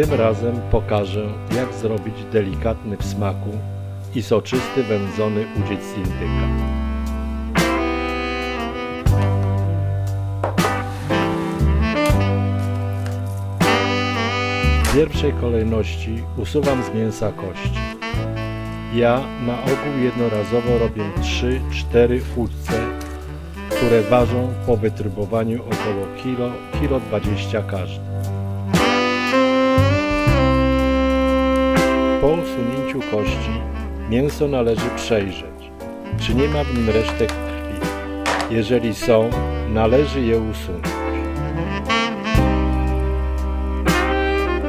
Tym razem pokażę, jak zrobić delikatny w smaku i soczysty wędzony udziec z indyka. W pierwszej kolejności usuwam z mięsa kości. Ja na ogół jednorazowo robię 3-4 udce, które ważą po wytrybowaniu około kilo, kilo 20 każdy. Po usunięciu kości mięso należy przejrzeć, czy nie ma w nim resztek krwi. Jeżeli są, należy je usunąć.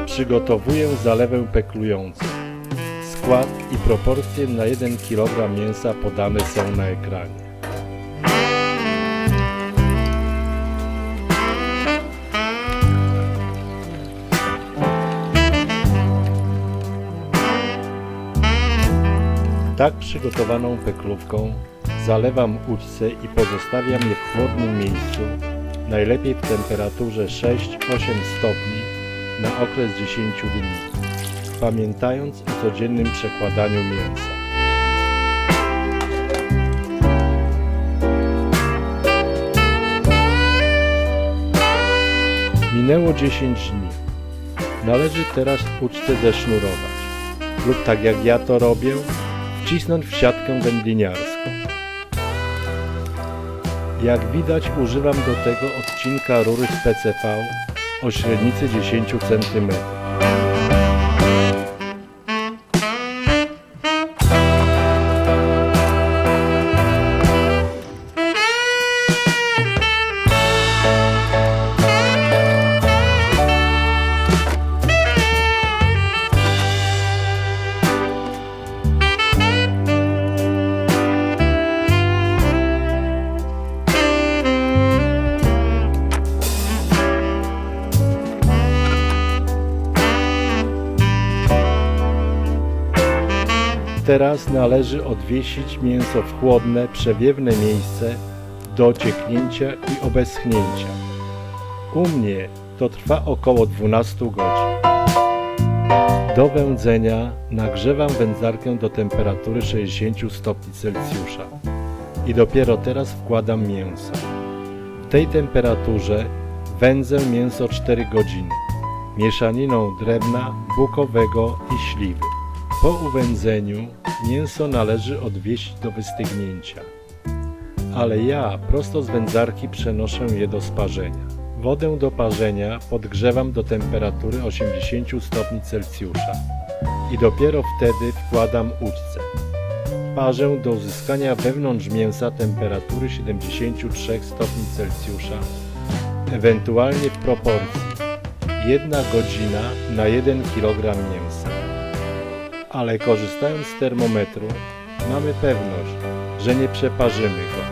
Przygotowuję zalewę peklującą. Skład i proporcje na 1 kg mięsa podane są na ekranie. Tak przygotowaną peklówką zalewam udźce i pozostawiam je w chłodnym miejscu, najlepiej w temperaturze 6-8 stopni na okres 10 dni, pamiętając o codziennym przekładaniu mięsa. Minęło 10 dni. Należy teraz ucztę zesznurować lub tak jak ja to robię, wcisnąć w siatkę wędliniarską. Jak widać używam do tego odcinka rury z PCV o średnicy 10 cm. Teraz należy odwiesić mięso w chłodne, przewiewne miejsce do cieknięcia i obeschnięcia. U mnie to trwa około 12 godzin. Do wędzenia nagrzewam wędzarkę do temperatury 60 stopni Celsjusza i dopiero teraz wkładam mięso. W tej temperaturze wędzę mięso 4 godziny mieszaniną drewna, bukowego i śliwy. Po uwędzeniu mięso należy odwieść do wystygnięcia, ale ja prosto z wędzarki przenoszę je do sparzenia. Wodę do parzenia podgrzewam do temperatury 80 stopni Celsjusza i dopiero wtedy wkładam udźce. Parzę do uzyskania wewnątrz mięsa temperatury 73 stopni Celsjusza, ewentualnie w proporcji 1 godzina na 1 kg mięsa ale korzystając z termometru mamy pewność, że nie przeparzymy go,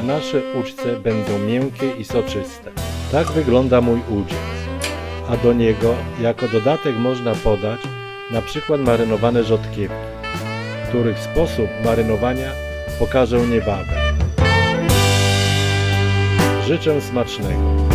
a nasze uczce będą miękkie i soczyste. Tak wygląda mój udziec, a do niego jako dodatek można podać na przykład marynowane rzodkiewki, których sposób marynowania pokażę niebawem. Życzę smacznego.